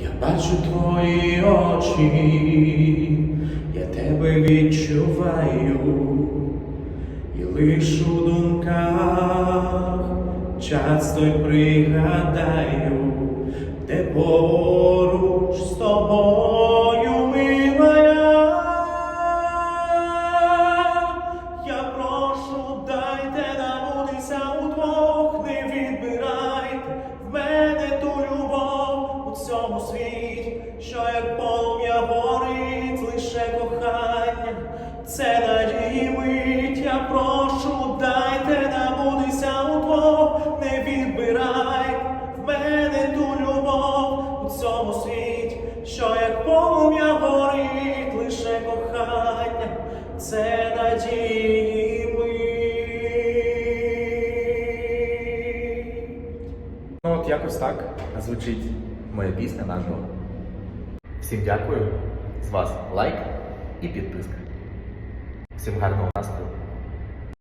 Я бачу твої очі, я тебе відчуваю, і лиш у думках часто й пригадаю, де що як полум'я горить, лише кохання, це надії мить. Я прошу, дайте набутися удвох, не відбирайте в мене ту любов у цьому світі, що як полум'я горить, лише кохання, це надії мить. Ну от якось так звучить моя пісня наживо. Всім дякую. З вас лайк і підписка. Всім гарного настрою.